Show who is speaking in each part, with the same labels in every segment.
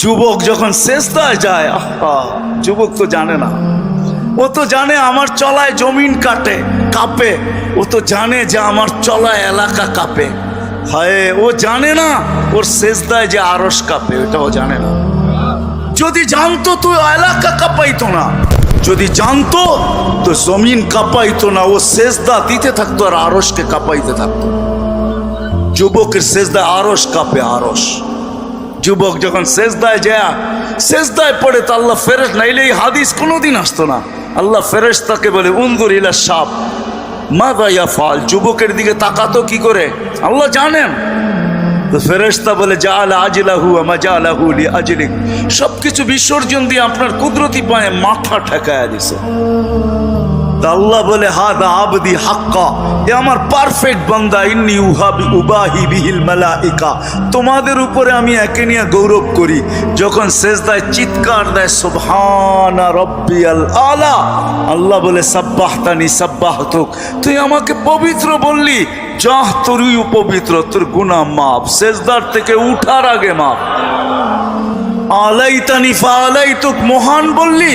Speaker 1: যুবক যখন শেষদায় যায়, আহা, যুবক তো জানে না। ও তো জানে আমার চলায় জমিন কাটে, কাঁপে। ও তো জানে যে আমার চলায় এলাকা কাঁপে। হায়, ও জানে না, ওর শেষদায় যে আরস কাঁপে ওটাও জানে না। যদি জানতো তো এলাকা কাঁপাইতো না। যদি জানতো তো জমিন কাঁপাইতো না, ও শেষদা দিতে থাকতো আর আরসকে কাঁপাইতে থাকতো। যুবকের শেষদায় আরস কাঁপে আরস যুবক যখন শেষদায় যায় শেষদায় পড়ে তো আল্লাহ ফেরেস নাইলে এই হাদিস কোনোদিন আসতো না। আল্লাহ ফেরেস তাকে বলে উন্দুর ইলা সাপ মা দাইয়া ফাল? যুবকের দিকে তাকাতো কি করে? আল্লাহ জানেন। তো ফেরেস্তা বলে যা আলা আজলাহু আমা যা আলাহু লি আজলিক। সব কিছু বিসর্জন দিয়ে আপনার কুদরতি পায়ে মাথা ঠেকায়া দিছে। আল্লাহ বলে হাদা আবদি হাক্কা, এ আমার পারফেক্ট বান্দা, ইন্নি উহাবি উবাহি বিহিল মালাইকা। তোমাদের উপরে আমি একে নিয়ে গৌরব করি। যখন শেষদায় চিৎকার দেয়, সুবহানা রব্বিয়াল আলা, আল্লাহ বলে, সাব্বাহতানি সাব্বাহতুক, তুই আমাকে পবিত্র বললি, যাহ তোরই পবিত্র, তোর গুনাহ মাপ শেষদার থেকে উঠার আগে মাপ আলাইতানি ফালাইতুক, মহান বললি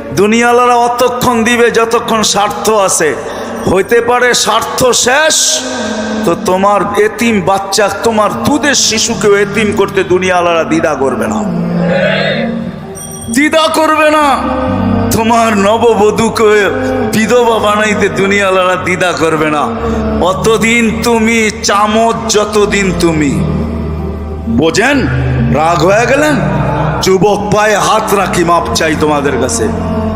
Speaker 1: দুনিয়ালারা অতক্ষণ দিবে যতক্ষণ স্বার্থ আছে। হইতে পারে স্বার্থ শেষ, তো তোমার এতিম বাচ্চা, তোমার দুধের শিশুকেও এতিম করতে দুনিয়ালারা দ্বিধা করবে না। দ্বিধা করবে না। তোমার নববধূকে বিধবা বানাইতে দুনিয়ালারা দ্বিধা করবে না। অতদিন তুমি চামচ যতদিন তুমি। বোঝেন? রাগ হয়ে গেলেন? যুবক পায়ে হাত রাখি, মাপ চাই তোমাদের কাছে।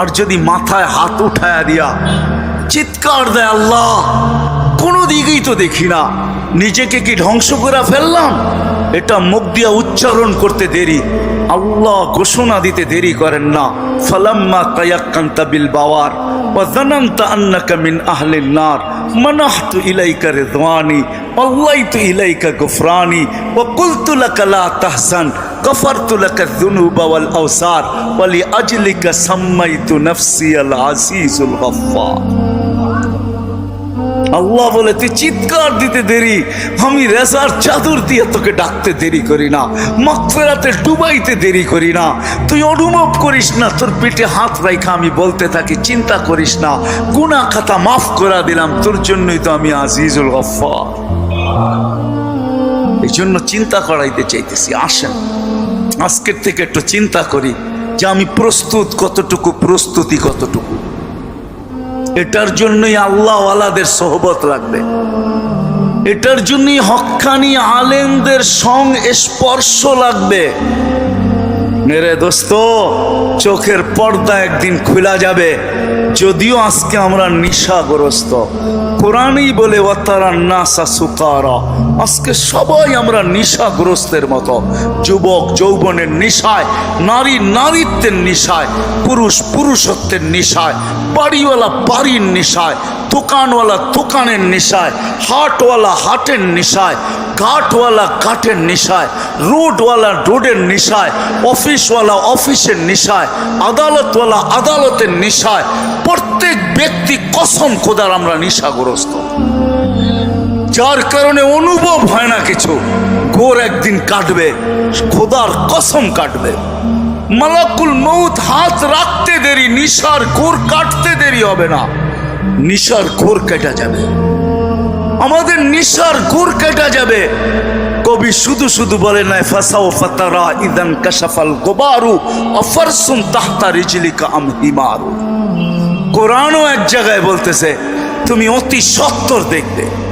Speaker 1: আর যদি মাথায় হাত উঠায়া দিয়া চিৎকার দেয় আল্লাহ কোনো দিকেই তো দেখি না নিজেকে কি ধ্বংস করে ফেললাম এটা মুখ দিয়া উচ্চারণ করতে দেরি আল্লাহ ঘোষণা দিতে দেরি করেন না ফালাম্মা কায়াক্কান্তা বিল বাওয়ার وظننت أنك من أهل النار منحت إليك رضواني والليت إليك غفراني وقلت لك لا تحزن غفرت لك الذنوب والأوسار ولأجلك سميت نفسي العزيز الغفار আল্লাহ বলে তুই চিৎকার দিতে দেরি আমি রেজার চাদর দিয়ে তোকে ডাকতে দেরি করি না মকফেরাতে ডুবাইতে দেরি করি না তুই অনুভব করিস না তোর পেটে হাত রাইখা আমি বলতে থাকি চিন্তা করিস না গুনা খাতা মাফ করে দিলাম তোর জন্যই তো আমি আজিজুল গফ্ফার এই জন্য চিন্তা করাইতে চাইতেছি আসেন আজকের থেকে একটু চিন্তা করি যে আমি প্রস্তুত কতটুকু, প্রস্তুতি কতটুকু। এটার জন্যই আল্লাহওয়ালাদের সহবত লাগবে। এটার জন্যই হক্কানি আলেমদের সং স্পর্শ লাগবে। মেরে দোস্ত, চোখের পর্দা একদিন খোলা যাবে, যদিও আজকে আমরা নিশাগ্রস্ত। কোরআনই বলে সুকারা। আজকে সবাই আমরা নিশাগ্রস্তের মতো, যুবক যৌবনের নিশায়, নারী নারীত্বের নিশায়, পুরুষ পুরুষত্বের নিশায়, বাড়িওয়ালা বাড়ির নিশায় দোকানওয়ালা দোকানের নিশায়, হাটওয়ালা হাটের নিশায়, ঘাটওয়ালা ঘাটের নিশায়, রোডওয়ালা রোডের নিশায়, অফিসওয়ালা অফিসের নিশায়, আদালতওয়ালা আদালতের নিশায়, প্রত্যেক ব্যক্তি কসম খোদার আমরা নিশাগ্রস্ত। যার কারণে অনুভব হয় না কিছু গোর একদিন কাটবে, খোদার কসম কাটবে। মালাকুল মৌত হাত রাখতে দেরি, নিশার গোর কাটতে দেরি হবে না। নিশার ঘোর কেটা যাবে। আমাদের নিশার ঘোর কেটা যাবে। কবি শুধু শুধু বলে নাই ফাসাও ফাতারা ইদান কাশাফাল গোবারু অফারসুন তাহতা রিজলিকা আম হিমারু। কোরআনও এক জায়গায় বলতেছে, তুমি অতি সত্তর দেখবে।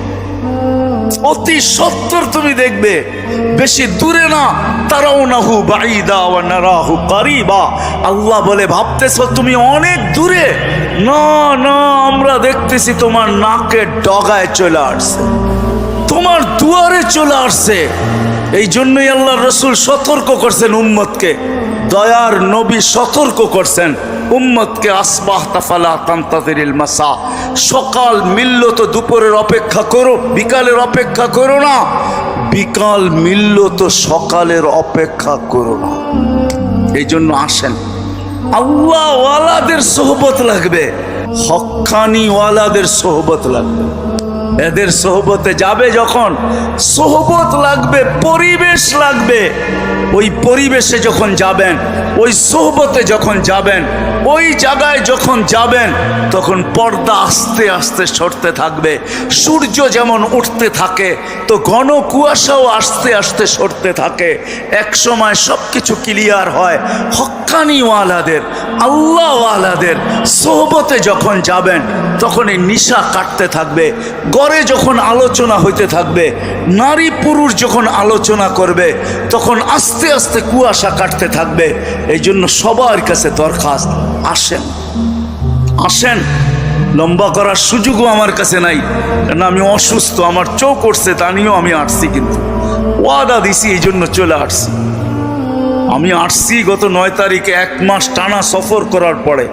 Speaker 1: অতি সত্তর তুমি দেখবে। বেশি দূরে না তারাও নাহু বাইদা ওয়া নারাহু কারিবা। আল্লাহ বলে, ভাবতেছ তুমি অনেক দূরে? না না, আমরা দেখতেছি তোমার নাকের ডগায় চলে আসছে। তোমার দুয়ারে চলে আসছে। এই জন্যই আল্লাহ রসুল সতর্ক করছেন উম্মতকে। দয়ার নবী সতর্ক করছেন। উম্মতকে আসবাহ তাফালা কান্তাদের মাসা। সকাল মিলল তো দুপুরের অপেক্ষা করো, বিকালের অপেক্ষা করো না। বিকাল মিলল তো সকালের অপেক্ষা করো না। এই জন্য আসেন। আল্লাহওয়ালাদের সোহবত লাগবে। হকানিওয়ালাদের সোহবত লাগবে। এদের সোহবতে যাবে যখন, সোহবত লাগবে, পরিবেশ লাগবে। ওই পরিবেশে যখন যাবেন, ওই সোহবতে যখন যাবেন, ওই জায়গায় যখন যাবেন, তখন পর্দা আস্তে আস্তে সরতে থাকবে, সূর্য যেমন উঠতে থাকে, তো ঘন কুয়াশাও আস্তে আস্তে সরতে থাকে। এক সময় সব কিছু ক্লিয়ার হয়, হক্কানিওয়ালাদের, আল্লাহওয়ালাদের, সোহবতে যখন যাবেন, তখন এই নিশা কাটতে থাকবে গড়ে যখন আলোচনা হইতে থাকবে, নারী পুরুষ যখন আলোচনা করবে, তখন আস্তে আস্তে কুয়াশা কাটতে থাকবে। এই জন্য সবার কাছে দরখাস্ত, আসেন। আসেন। লম্বা করার সুযোগও আমার কাছে নাই। কারণ আমি অসুস্থ, আমার চোখ করছে তা নিয়েও আমি আসছি কিন্তু। ওয়াদা দিছি, এই জন্য চলে আসছি। আমি আসছি গত নয় তারিখে, এক মাস টানা সফর করার পরে।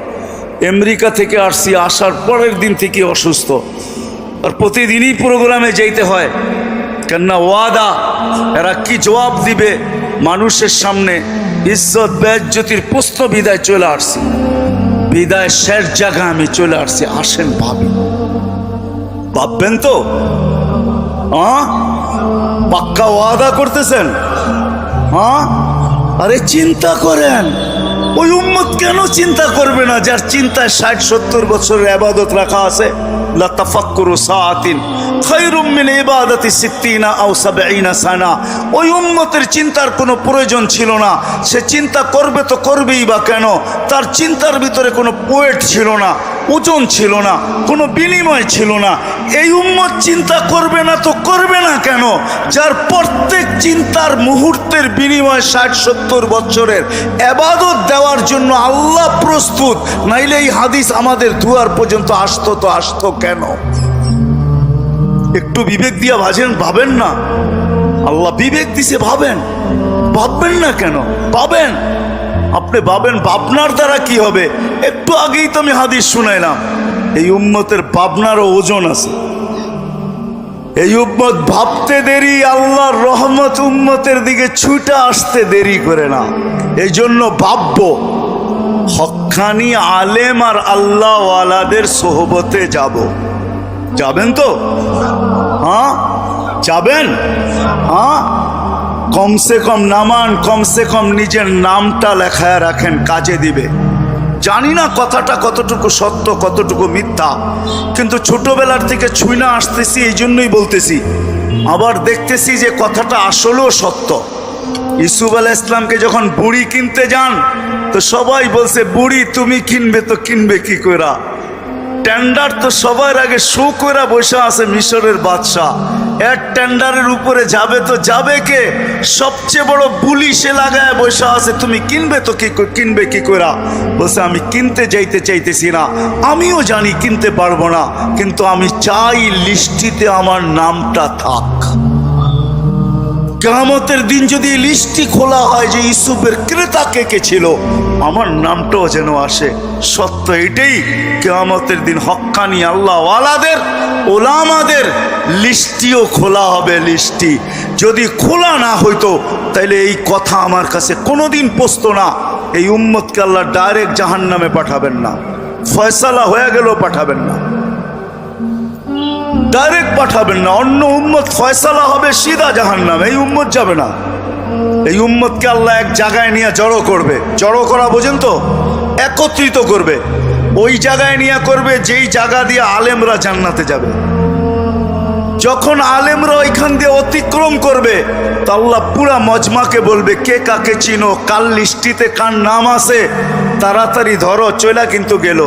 Speaker 1: আমেরিকা থেকে আসছি, আসার পরের দিন থেকে অসুস্থ। আর প্রতিদিনই প্রোগ্রামে যেতে হয় কেননা ওয়াদা এরা কি জবাব দিবে মানুষের সামনে ইজ্জত বেজ্জতির প্রশ্ন বিদায় চলে আসছি বিদায় শেষ জায়গা আমি চলে আসছি আসেন ভাবি ভাববেন তো পাক্কা ওয়াদা করতেছেন হ্যাঁ আরে চিন্তা করেন ওই উম্মত কেন চিন্তা করবে না যার চিন্তায় ষাট সত্তর বছরের আবাদত রাখা আছে لتفكر ساعة. খায়রুম মিন ইবাদাতি সিত্তিনা আও সানা। ওই উম্মতের চিন্তার কোনো প্রয়োজন ছিল না। সে চিন্তা করবে তো করবেই বা কেন? তার চিন্তার ভিতরে কোনো পোয়েট ছিল না, ওজন ছিল না, কোনো বিনিময় ছিল না। এই উম্মত চিন্তা করবে না তো করবে না কেন? যার প্রত্যেক চিন্তার মুহূর্তের বিনিময় ষাট, সত্তর বছরের এবাদত দেওয়ার জন্য আল্লাহ প্রস্তুত, নাইলে এই হাদিস আমাদের দুয়ার পর্যন্ত আসতো তো আসতো কেন? একটু বিবেক দিয়া ভাজেন, ভাবেন না। আল্লাহ বিবেক দিছে, ভাবেন। ভাববেন না কেন? ভাবেন। আপনি ভাবেন, ভাবনার দ্বারা কি হবে? একটু আগেই তো আমি হাদিস শুনাইলাম। এই উম্মতের ভাবনারও ওজন আছে। এই উম্মত ভাবতে দেরি, আল্লাহর রহমত উম্মতের দিকে ছুটে আসতে দেরি করে না। এই জন্য ভাববো হক্কানি আলেম আর আল্লাহওয়ালাদের সোহবতে যাব। যাবেন তো? হ্যাঁ? যাবেন? হ্যাঁ? কমসে কম নামান, কমসে কম নিজের নামটা লেখায় রাখেন, কাজে দিবে। জানি না কথাটা কতটুকু সত্য, কতটুকু মিথ্যা, কিন্তু ছোটবেলার থেকে ছুঁই না আসতেছি, এই জন্যই বলতেছি। আবার দেখতেছি যে কথাটা আসলেও সত্য। ইসুফ আলাহ ইসলামকে যখন বুড়ি কিনতে যান, তো সবাই বলছে, বুড়ি, তুমি কিনবে তো কিনবে কি করা টেন্ডার তো সবার আগে শো করে বসে আছে মিশরের বাদশাহ। এক টেন্ডারের উপরে যাবে তো যাবে কে? সবচেয়ে বড় বুলি সে লাগায় বসে আছে। তুমি কিনবে তো কি কিনবে কি করা বলছে, আমি কিনতে যাইতে চাইতেছি না। আমিও জানি কিনতে পারব না। কিন্তু আমি চাই লিস্টিতে আমার নামটা থাক। কেয়ামতের দিন যদি লিস্টটি খোলা হয় যে ইসুফের ক্রেতা কে কে ছিল, আমার নামটাও যেন আসে। সত্য এটাই, কেয়ামতের দিন হক্কানি আল্লাহ ওয়ালাদের ওলামাদের লিস্টিও খোলা হবে লিস্টি যদি খোলা না হইতো, তাইলে এই কথা আমার কাছে কোনোদিন পোস্ত না। এই উম্মতকে আল্লাহ ডাইরেক্ট জাহান নামে পাঠাবেন না। ফয়সালা হয়ে গেলেও পাঠাবেন না। ডাইরেক্ট পাঠাবেন না, অন্য উম্মত ফয়সালা হবে, সিধা জাহান নামে এই উম্মত যাবে না। এই উম্মতকে আল্লাহ এক জায়গায় নিয়ে জড়ো করবে। জড়ো করা বোঝেন তো? একত্রিত করবে। ওই জায়গায় নিয়ে করবে যেই জায়গা দিয়ে আলেমরা জান্নাতে যাবে। যখন আলেমরা ওইখান দিয়ে অতিক্রম করবে, তো আল্লাহ পুরা মজমাকে বলবে, কে কাকে চিনো? কাল লিস্টিতে কার নাম আছে? তাড়াতাড়ি ধরো চলা কিন্তু গেল।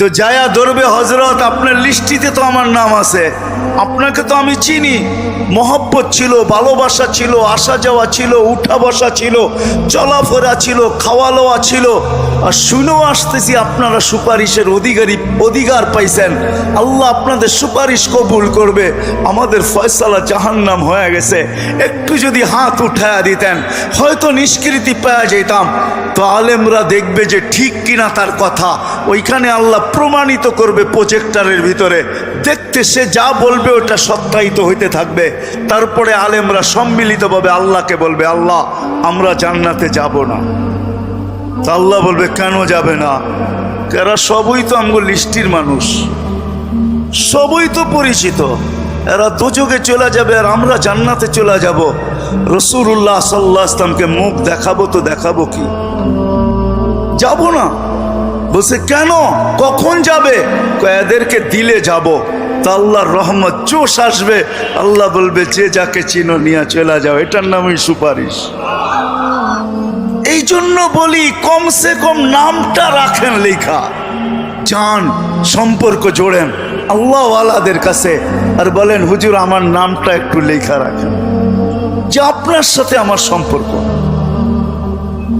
Speaker 1: তো যায়া ধরবে হজরত আপনার লিস্টিতে তো আমার নাম আছে। আপনাকে তো আমি চিনি। মহব্বত ছিল, ভালোবাসা ছিল, আসা যাওয়া ছিল, উঠা বসা ছিল, চলাফেরা ছিল, খাওয়া লওয়া ছিল। আর শুনেও আসতেছি আপনারা সুপারিশের অধিকারী, অধিকার পাইছেন। আল্লাহ আপনাদের সুপারিশ কবুল করবে। আমাদের ফয়সালা জাহান্নাম হয়ে গেছে। একটু যদি হাত উঠায়া দিতেন, হয়তো নিষ্কৃতি পাওয়া যেতাম। তো আলেমরা দেখবে যে ঠিক কিনা তার কথা। ওইখানে আল্লাহ প্রমাণিত করবে প্রজেক্টারের ভিতরে। দেখতে সে যা বলবে ওটা সত্যায়িত হইতে থাকবে। তারপরে আলেমরা সম্মিলিতভাবে আল্লাহকে বলবে, আল্লাহ, আমরা জান্নাতে যাব না। আল্লাহ বলবে, কেন যাবে না? এরা সবই তো আমগো লিস্টির মানুষ। সবই তো পরিচিত। এরা দুযোগে চলে যাবে আর আমরা জান্নাতে চলে যাব। রসুল্লাহ সাল্লাহ আসলামকে মুখ দেখাবো তো দেখাবো কি? যাব না। বলছে, কেন? কখন যাবে? এদেরকে দিলে যাব। তা আল্লাহর রহমত জোশ আসবে। আল্লাহ বলবে, যে যাকে চিনো নিয়ে চলে যাও। এটার নামই সুপারিশ। এই জন্য বলি, কমসে কম নামটা রাখেন লেখা। চান সম্পর্ক জোড়েন। আল্লাহওয়ালাদের কাছে আর বলেন, হুজুর, আমার নামটা একটু লেখা রাখেন। যে আপনার সাথে আমার সম্পর্ক।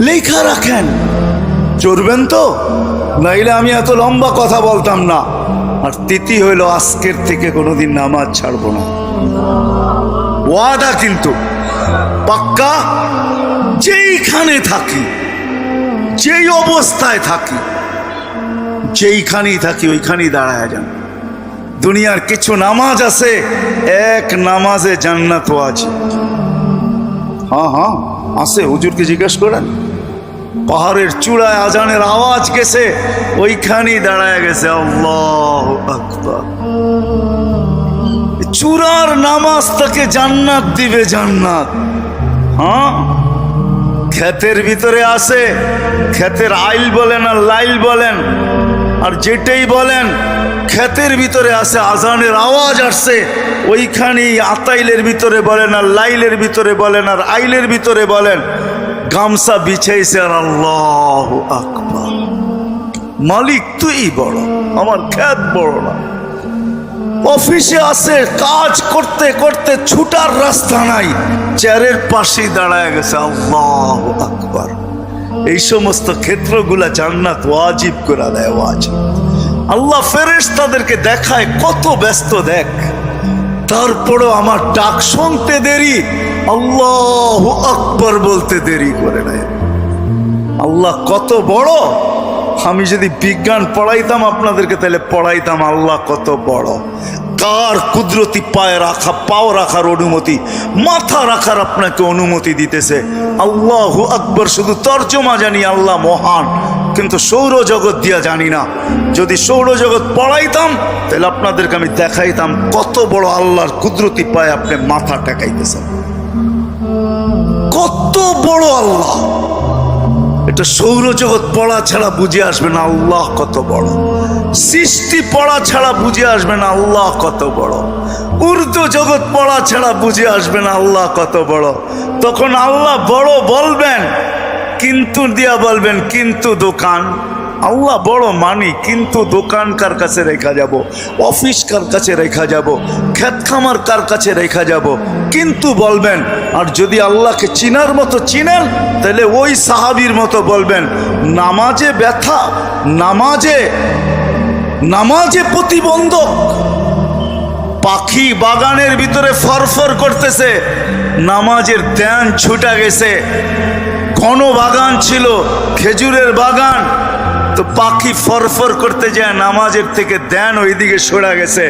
Speaker 1: লেখা রাখেন। চড়বেন তো? নাইলে আমি এত লম্বা কথা বলতাম না। আর তিথি হইল আজকের থেকে কোনোদিন নামাজ ছাড়বো না। ওয়াদা কিন্তু পাক্কা যেইখানে থাকি, যেই অবস্থায় থাকি, যেইখানেই থাকি ওইখানেই দাঁড়ায় যান। দুনিয়ার কিছু নামাজ আছে, এক নামাজে জান্নাত আছে। হ্যাঁ হ্যাঁ আছে, হুজুরকে জিজ্ঞেস করেন। পাহাড়ের চূড়ায় আজানের আওয়াজ গেছে, ওইখানেই দাঁড়ায় গেছে, আল্লাহ চূড়ার নামাজ তাকে জান্নাত দিবে, জান্নাত। হ্যাঁ? ক্ষেতের ভিতরে আছে, ক্ষেতের আইল বলেন আর লাইল বলেন, আর যেটাই বলেন, ক্ষেতের ভিতরে আছে, আজানের আওয়াজ আসছে, ওইখানেই আতাইলের ভিতরে বলেন আর লাইলের ভিতরে বলেন আর আইলের ভিতরে বলেন গামছা বিছাইছে আর আল্লাহ আকবার। মালিক তুই বড়, আমার খ্যাত বড় না। অফিসে আছে, কাজ করতে করতে ছুটার রাস্তা নাই, চেয়ারের পাশেই দাঁড়ায় গেছে আল্লাহ আকবার। এই সমস্ত ক্ষেত্রগুলা জান্নাত ওয়াজিব করে দেয়, ওয়াজিব। আল্লাহ ফেরেশ তাদেরকে দেখায়, কত ব্যস্ত দেখ। তারপরও আমার ডাক শুনতে দেরি আল্লাহ আকবর বলতে দেরি করে নেয় আল্লাহ কত বড়। আমি যদি বিজ্ঞান পড়াইতাম আপনাদেরকে, তাহলে পড়াইতাম আল্লাহ কত বড়। কার কুদরতি পায়ে রাখা, পাও রাখার অনুমতি, মাথা রাখার আপনাকে অনুমতি দিতেছে। আল্লাহ আকবর, শুধু তর্জমা জানি আল্লাহ মহান, কিন্তু সৌরজগৎ দিয়া জানি না। যদি সৌরজগৎ পড়াইতাম, তাহলে আপনাদেরকে আমি দেখাইতাম কত বড় আল্লাহর কুদরতি পায়ে আপনি মাথা টেকাইতেছেন কত বড় আল্লাহ। এটা সৌরজগৎ পড়া ছাড়া বুঝে আসবে না আল্লাহ কত বড়। সৃষ্টি পড়া ছাড়া বুঝে আসবে না আল্লাহ কত বড়। উর্দু জগৎ পড়া ছাড়া বুঝে আসবে না আল্লাহ কত বড়। তখন আল্লাহ বড় বলবেন, কিন্তু দিয়া বলবেন, কিন্তু দোকান। আল্লাহ বড় মানি, কিন্তু দোকান কার কাছে রেখা যাব? অফিস কার কাছে রেখা যাব? ক্ষেত খামার কার কাছে রেখা যাব? কিন্তু বলবেন, আর যদি আল্লাহকে চিনার মতো চিনেন, তাহলে ওই সাহাবির মতো বলবেন, নামাজে ব্যথা, নামাজে নামাজে প্রতিবন্ধক। পাখি বাগানের ভিতরে ফরফর করতেছে, নামাজের ধ্যান ছুটা গেছে। ঘন বাগান ছিল, খেজুরের বাগান তো পাখি ফরফর করতে যায়, নামাজের থেকে ধ্যান ওইদিকে সরা গেছে।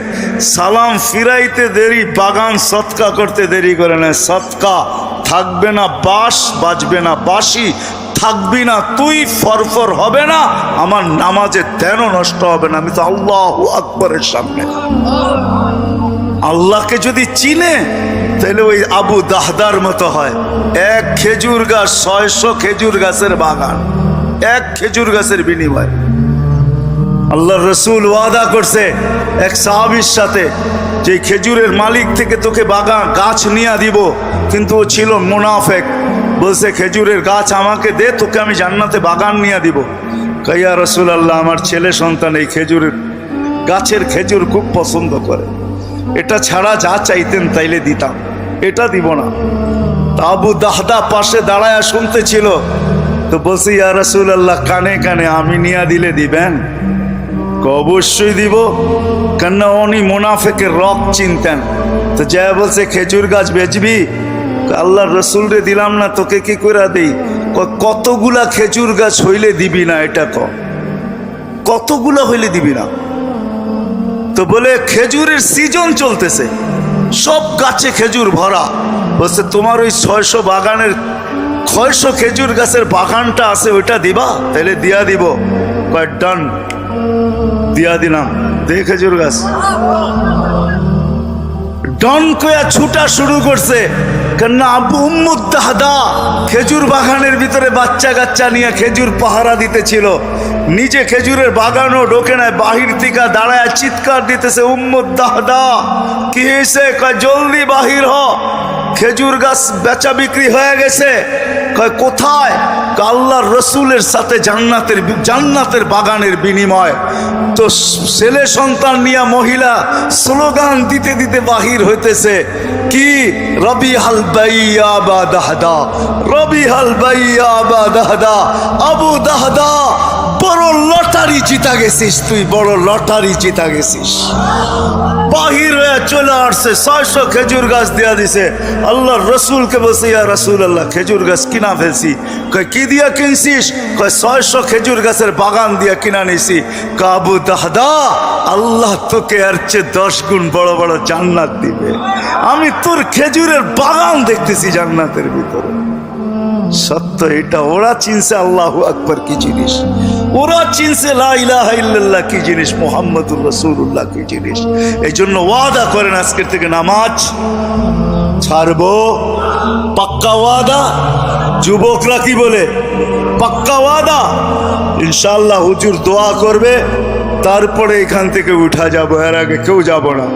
Speaker 1: সালাম ফিরাইতে দেরি, বাগান সৎকা করতে দেরি করে না সৎকা থাকবে না বাস বাজবে না বাসি থাকবি না, তুই ফরফর হবে না, আমার নামাজের ধ্যানও নষ্ট হবে না। আমি তো আল্লাহ আকবরের সামনে। আল্লাহকে যদি চিনে, তাহলে ওই আবু দাহদার মতো হয়। এক খেজুর গাছ, ছয়শো খেজুর গাছের বাগান। এক খেজুর গাছের বিনিময়। আল্লাহ রসুল ওয়াদা করছে এক সাহাবির সাথে, যে খেজুরের মালিক থেকে তোকে বাগান, গাছ নিয়ে দিব, কিন্তু ও ছিল মোনাফেক। বলছে, খেজুরের গাছ আমাকে দে, তোকে আমি জান্নাতে বাগান নিয়ে দিব। কাইয়া রসুল আল্লাহ আমার ছেলে সন্তান এই খেজুরের গাছের খেজুর খুব পছন্দ করে। এটা ছাড়া যা চাইতেন তাইলে দিতাম, এটা দিব না। তা আবু দাহদা পাশে দাঁড়ায় শুনতেছিল তো বলছি, ইয়া আল্লাহ কানে কানে আমি নিয়া দিলে দিবেন? অবশ্যই দিব, কেননা উনি মোনাফেকের রক চিনতেন। তো যা বলছে, খেজুর গাছ বেচবি? আল্লাহ রসুল রে দিলাম না, তোকে কি করে দিই? কতগুলা খেজুর গাছ হইলে দিবি না এটা ক? কতগুলা হইলে দিবি না? তো বলে, খেজুরের সিজন চলতেছে। সব গাছে খেজুর ভরা। বলছে, তোমার ওই ছয়শো বাগানের ছয়শো খেজুর গাছের বাগানটা আছে, ওইটা দিবা? তাহলে দিয়া দিব। কয় ডান দিয়া দিলাম। দে খেজুর গাছ। ডন কয়া ছুটা শুরু করছে। কেননা আবু উম্মুদ্দাহদা খেজুর বাগানের ভিতরে বাচ্চা কাচ্চা নিয়ে খেজুর পাহারা দিতেছিল। নিজে খেজুরের বাগানও ঢোকে নাই, বাহির থেকে দাঁড়ায় চিৎকার দিতেছে উম্মুদ্দাহদা কি হয়েছে জলদি বাহির হ। খেজুর গাছ বেচা বিক্রি হয়ে গেছে। কয়, কোথায়? আল্লাহর রসুলের সাথে জান্নাতের জান্নাতের বাগানের বিনিময়। তো ছেলে সন্তান নিয়ে মহিলা স্লোগান দিতে দিতে বাহির হইতেছে। কি? রবি হাল বাইয়া বা দাহদা। রবি হাল বাইয়া বা দাহদা। আবু দাহদা বড় লটারি জিতা গেছিস তুই, বড় লটারি জিতা গেছিস। বাহির হয়ে চলে আসছে, ছয়শো খেজুর গাছ দিয়া দিছে। আল্লাহ রসুলকে বলছে, ইয়া রসুল আল্লাহ খেজুর গাছ কিনা ফেলছি। কয়, কি দিয়া কিনছিস? কয়, ছয়শো খেজুর গাছের বাগান দিয়া কিনা নিছি। কাবু দাহদা, আল্লাহ তোকে আর চেয়ে দশ গুণ বড় বড় জান্নাত দিবে। আমি তোর খেজুরের বাগান দেখতেছি জান্নাতের ভিতরে। সত্য এটা, ওরা চিনছে আল্লাহ আকবর কি জিনিস। ওরা চিনছে লা কি জিনিস, মোহাম্মদুর রসুল্লাহ কি জিনিস। এই জন্য ওয়াদা করেন আজকের থেকে নামাজ ছাড়বো। পাক্কা ওয়াদা, যুবকরা কি বলে? পাক্কা ওয়াদা। ইনশাল্লাহ হুজুর দোয়া করবে, তারপরে এখান থেকে উঠা যাব, এর আগে কেউ যাব না।